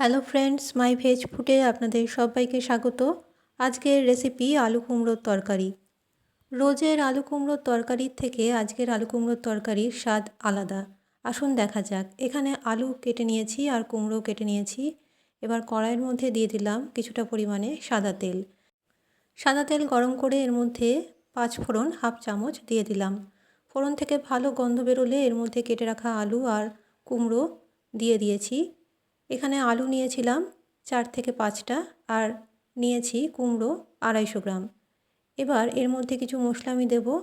Hello friends মাই veg ফুটে আপনাদের সবাইকে স্বাগত। আজকের রেসিপি আলু কুমড়োর তরকারি। রোজের আলু কুমড়োর তরকারির থেকে আজকের আলু কুমড়োর তরকারির স্বাদ আলাদা। আসুন দেখা যাক। এখানে আলু কেটে নিয়েছি আর কুমড়ো কেটে নিয়েছি। এবার কড়াইয়ের মধ্যে দিয়ে দিলাম কিছুটা পরিমাণে সাদা তেল। সাদা তেল গরম করে এর মধ্যে পাঁচ ফোড়ন, হাফ চামচ দিয়ে দিলাম। ফোড়ন থেকে ভালো গন্ধ বেরোলে এর মধ্যে কেটে রাখা আলু আর কুমড়ো দিয়ে দিয়েছি। এখানে আলু নিয়েছিলাম চার থেকে পাঁচটা আর নিয়েছি কুমড়ো আড়াইশো গ্রাম। এবার এর মধ্যে কিছু মশলা আমি দেবো।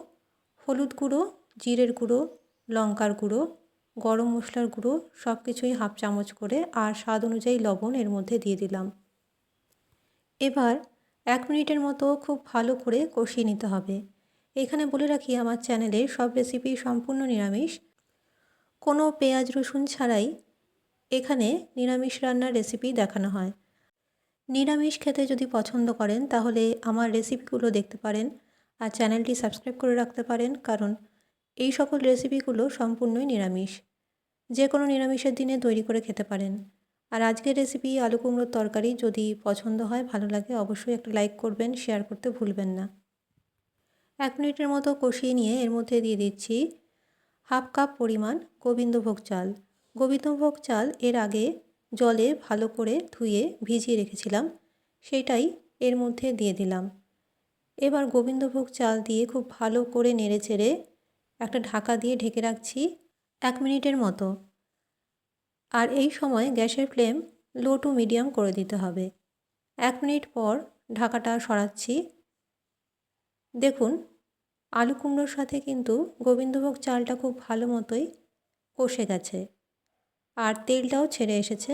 হলুদ গুঁড়ো, জিরের গুঁড়ো, লঙ্কার গুঁড়ো, গরম মশলার গুঁড়ো সব কিছুই হাফ চামচ করে আর স্বাদ অনুযায়ী লবণ এর মধ্যে দিয়ে দিলাম। এবার এক মিনিটের মতো খুব ভালো করে কষিয়ে নিতে হবে। এখানে বলে রাখি আমার চ্যানেলে সব রেসিপি সম্পূর্ণ নিরামিষ। কোনো পেঁয়াজ রসুন ছাড়াই এখানে নিরামিষ রান্নার রেসিপি দেখানো হয়। নিরামিষ খেতে যদি পছন্দ করেন, তাহলে আমার রেসিপিগুলো দেখতে পারেন আর চ্যানেলটি সাবস্ক্রাইব করে রাখতে পারেন, কারণ এই সকল রেসিপিগুলো সম্পূর্ণই নিরামিষ। যে কোনো নিরামিষের দিনে তৈরি করে খেতে পারেন। আর আজকের রেসিপি আলু কুমড়োর তরকারি যদি পছন্দ হয়, ভালো লাগে, অবশ্যই একটা লাইক করবেন শেয়ার করতে ভুলবেন না। এক মিনিটের মতো কষিয়ে নিয়ে এর মধ্যে দিয়ে দিচ্ছি হাফ কাপ পরিমাণ গোবিন্দভোগ চাল। গোবিন্দভোগ চাল এর আগে জলে ভালো করে ধুয়ে ভিজিয়ে রেখেছিলাম, সেটাই এর মধ্যে দিয়ে দিলাম। এবার গোবিন্দভোগ চাল দিয়ে খুব ভালো করে নেড়ে চেড়ে একটা ঢাকা দিয়ে ঢেকে রাখছি এক মিনিটের মতো। আর এই সময় গ্যাসের ফ্লেম লো টু মিডিয়াম করে দিতে হবে। এক মিনিট পর ঢাকাটা সরাচ্ছি। দেখুন, আলু কুমড়োর সাথে কিন্তু গোবিন্দভোগ চালটা খুব ভালো মতোই কষে গেছে। আর তেলটাও ছেড়ে এসেছে।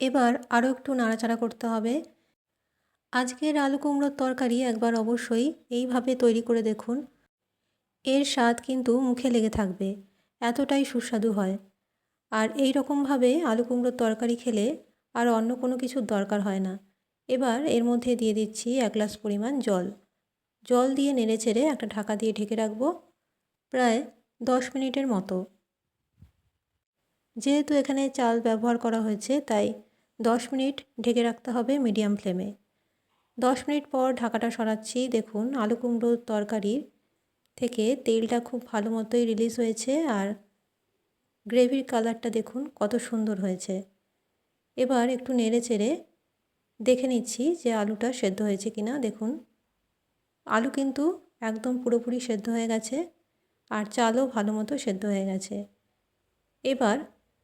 এবার আরও একটু নাড়াচাড়া করতে হবে। আজকের আলু কুমড়োর তরকারি একবার অবশ্যই এইভাবে তৈরি করে দেখুন। এর স্বাদ কিন্তু মুখে লেগে থাকবে, এতটাই সুস্বাদু হয়। আর এই রকমভাবে আলু কুমড়োর তরকারি খেলে আর অন্য কোনো কিছুর দরকার হয় না। এবার এর মধ্যে দিয়ে দিচ্ছি এক গ্লাস পরিমাণ জল। জল দিয়ে নেড়ে চেড়ে একটা ঢাকা দিয়ে ঢেকে রাখব, প্রায় দশ মিনিটের মতো। যেহেতু এখানে চাল ব্যবহার করা হয়েছে, তাই দশ মিনিট ঢেকে রাখতে হবে মিডিয়াম ফ্লেমে। দশ মিনিট পর ঢাকাটা সরাচ্ছি। দেখুন, আলু কুমড়োর তরকারির থেকে তেলটা খুব ভালো মতোই রিলিজ হয়েছে আর গ্রেভির কালারটা দেখুন কত সুন্দর হয়েছে। এবার একটু নেড়ে চেড়ে দেখে নিচ্ছি যে আলুটা সেদ্ধ হয়েছে কিনা। দেখুন, আলু কিন্তু একদম পুরোপুরি সেদ্ধ হয়ে গেছে আর চালও ভালো মতো সেদ্ধ হয়ে গেছে। এবার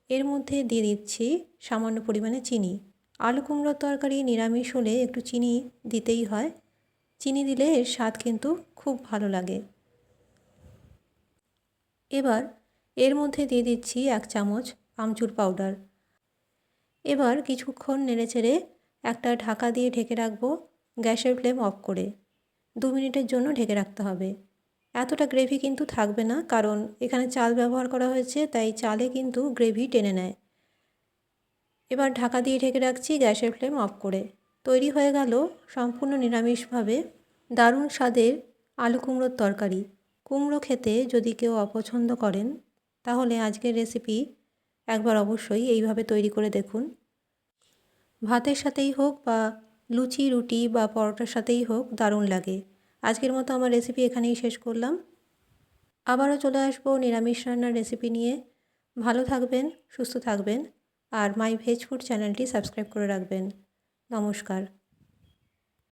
এর মধ্যে দিয়ে দিচ্ছি সামান্য পরিমাণে চিনি। আলু কুমড়োর তরকারি নিরামিষ হলে একটু চিনি দিতেই হয়। চিনি দিলে এর স্বাদ কিন্তু খুব ভালো লাগে। এবার এর মধ্যে দিয়ে দিচ্ছি এক চামচ আমচুর পাউডার। এবার কিছুক্ষণ নেড়ে নেড়েচেড়ে একটা ঢাকা দিয়ে ঢেকে রাখব। গ্যাসের ফ্লেম অফ করে। দু মিনিটের জন্য ঢেকে রাখতে হবে। এতটা গ্রেভি কিন্তু থাকবে না, কারণ এখানে চাল ব্যবহার করা হয়েছে, তাই চালে কিন্তু গ্রেভি টেনে নেয়। এবার ঢাকা দিয়ে ঢেকে রাখছি গ্যাসের ফ্লেম অফ করে। তৈরি হয়ে গেল সম্পূর্ণ নিরামিষভাবে দারুণ স্বাদের আলু কুমড়োর তরকারি। কুমড়ো খেতে যদি কেউ অপছন্দ করেন, তাহলে আজকের রেসিপি একবার অবশ্যই এইভাবে তৈরি করে দেখুন। ভাতের সাথেই হোক বা লুচি, রুটি বা পরোটার সাথেই হোক দারুণ লাগে। আজকের মতো আমার রেসিপি এখানেই শেষ করলাম। আবারও চলে আসব নিরামিষ রান্নার রেসিপি নিয়ে। ভালো থাকবেন, সুস্থ থাকবেন, আর মাই ভেজ ফুড চ্যানেলটি সাবস্ক্রাইব করে রাখবেন। নমস্কার।